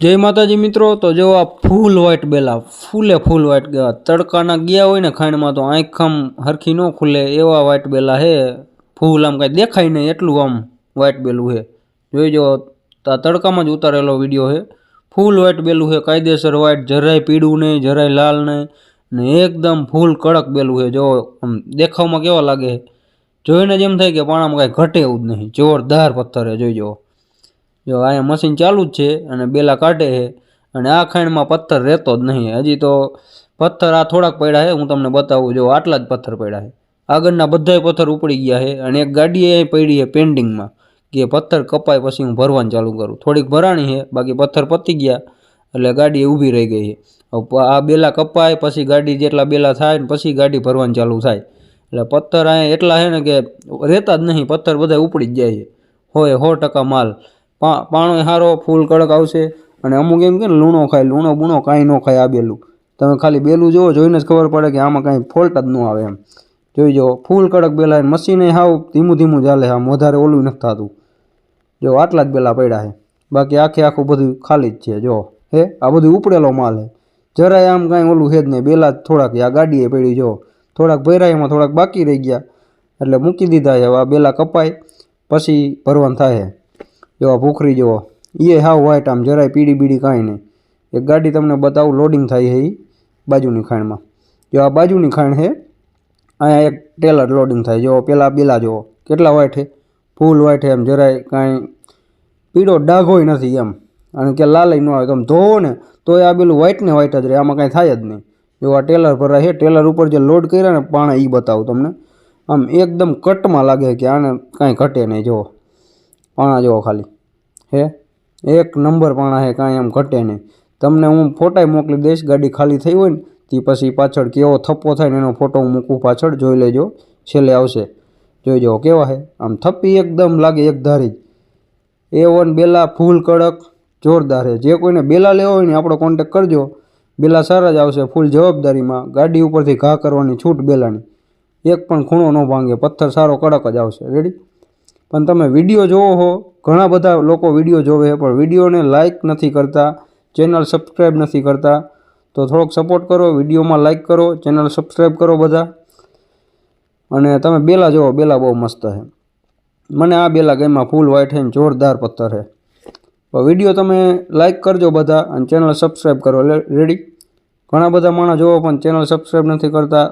જય માતાજી મિત્રો, તો જો આ ફૂલ વ્હાઈટ બેલા, ફૂલે ફૂલ વ્હાઈટ ગયા તડકાના ગયા હોય ને ખાંડમાં, તો આંખ આમ હરખી ન ખુલે એવા વ્હાઈટ બેલા હે. ફૂલ આમ કાંઈ દેખાય નહીં એટલું આમ વ્હાઈટ બેલું હે. જોઈ જો, આ તડકામાં જ ઉતારેલો વીડિયો હે. ફૂલ વ્હાઈટ બેલું હે, કાયદેસર વ્હાઈટ જરાય પીળું નહીં, જરાય લાલ નહીં, ને એકદમ ફૂલ કડક બેલું હે. જો, આમ દેખાવમાં કેવા લાગે છે જોઈને જ એમ થાય કે પાણામાં કાંઈ ઘટે એવું જ નહીં. જોરદાર પથ્થર હે, જોઈ જો. જો અહીંયા મશીન ચાલુ જ છે અને બેલા કાઢે છે અને આ ખાંડમાં પથ્થર રહેતો જ નહીં. હજી તો પથ્થર આ થોડાક પડ્યા છે, હું તમને બતાવું. જો આટલા જ પથ્થર પડ્યા છે. આગળના બધાય પથ્થર ઉપડી ગયા છે અને એક ગાડીએ પડી છે પેન્ડિંગમાં કે પથ્થર કપાય પછી હું ભરવાનું ચાલુ કરું. થોડીક ભરાણી છે, બાકી પથ્થર પતી ગયા એટલે ગાડી ઊભી રહી ગઈ છે. આ બેલા કપાય પછી ગાડી જેટલા બેલા થાય ને પછી ગાડી ભરવાનું ચાલુ થાય. એટલે પથ્થર અહીંયા એટલા છે ને કે રહેતા જ નહીં, પથ્થર બધા ઉપડી જ જાય છે. હોય સો ટકા માલ. પાણો સારો ફૂલ કડક આવશે. અને અમુક એમ કે લૂણો ખાય, લૂણો બૂણો કાંઈ ન ખાય આ બેલું. તમે ખાલી બેલું જુઓ જોઈને જ ખબર પડે કે આમાં કાંઈ ફોલ્ટ જ ન આવે એમ. જોઈ જુઓ ફૂલ કડક બેલા મશીને હાવ ધીમું ધીમું ચાલે આમ વધારે ઓલું નથી થતું. જો, આટલા જ બેલા પડ્યા છે. બાકી આખે આખું બધું ખાલી જ છે, જો. હે, આ બધું ઉપડેલો માલ છે. જરાય આમ કાંઈ ઓલું છે જ નહીં, બેલા થોડાક આ ગાડીએ પડી, જો. થોડાક ભર્યા, એમાં થોડાક બાકી રહી ગયા. એટલે મૂકી દીધા છે આ બેલા કપાય, પછી ભરવાનું થાય આ ભૂખરી જુઓ એ હાવ વ્હાઈટ આમ જરાય પીડી બીડી કાંઈ નહીં. એક ગાડી તમને બતાવું લોડિંગ થાય છે એ બાજુની ખાણમાં. જો આ બાજુની ખાણ છે અહીંયા એક ટેલર લોડિંગ થાય. જો પેલા બેલા જુઓ, કેટલા વ્હાઈટ છે ફૂલ વ્હાઈટ છે એમ જરાય કાંઈ પીળો ડાઘોય નથી એમ. અને કે લાલય ન આવે તમે ધોવો ને તો આ પેલું વ્હાઈટ ને વ્હાઈટ જ રહે, આમાં કાંઈ થાય જ નહીં. જો આ ટેલર ભરાય છે ટેલર ઉપર જે લોડ કર્યા ને પાણા એ બતાવું તમને. આમ એકદમ કટમાં લાગે કે આને કાંઈ ઘટે નહીં, જુઓ. પાણા જુઓ ખાલી. હે? એક નંબર પાણા હે, કાંઈ એમ ઘટે નહીં. તમને હું ફોટાય મોકલી દઈશ, ગાડી ખાલી થઈ હોય ને, તે પછી પાછળ કેવો થપ્પો થાય ને એનો ફોટો હું મૂકું પાછળ, જોઈ લેજો. છેલ્લે આવશે. જોઈ જાઓ, કેવા હે? આમ થપ્પી એકદમ લાગે એક ધારી. એ વન બેલા ફૂલ કડક, જોરદાર છે જે કોઈને બેલા લેવો હોય ને, આપણો કોન્ટેક કરજો. બેલા સારા જ આવશે, ફૂલ જવાબદારીમાં. ગાડી ઉપરથી ઘા કરવાની છૂટ બેલાની. એક પણ ખૂણો ન ભાંગે, પથ્થર સારો કડક જ આવશે. રેડી પણ તમે વીડિયો જોવો હો. ઘણા બધા લોકો વીડિયો જોવે પણ વિડીયોને લાઇક નથી કરતા ચેનલ સબસ્ક્રાઈબ નથી કરતા. તો થોડોક સપોર્ટ કરો, વિડીયોમાં લાઇક કરો ચેનલ સબસ્ક્રાઈબ કરો બધા. અને તમે બેલા જોવો, બેલા બહુ મસ્ત છે. મને આ બેલા ગેમમાં ફૂલ વ્હાઈટ છે જોરદાર પથ્થર છે. વીડિયો તમે લાઇક કરજો બધા અને ચેનલ સબસ્ક્રાઈબ કરો. રેડી ઘણા બધા માણસ જોવો, પણ ચેનલ સબસ્ક્રાઈબ નથી કરતા.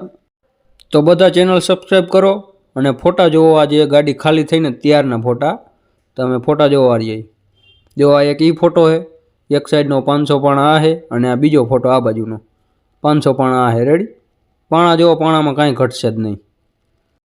તો બધા ચેનલ સબસ્ક્રાઈબ કરો. અને ફોટા જોવો આજે ગાડી ખાલી થઈને ત્યારના ફોટા તમે ફોટા જોવા જઈએ. જો આ એક ઈ ફોટો છે એક સાઈડનો પાંચસો પાણા આ છે અને આ બીજો ફોટો આ બાજુનો. પાંચસો પાણા આ છે રેડી પાણા જોવો, પાણામાં કાંઈ ઘટશે જ નહીં.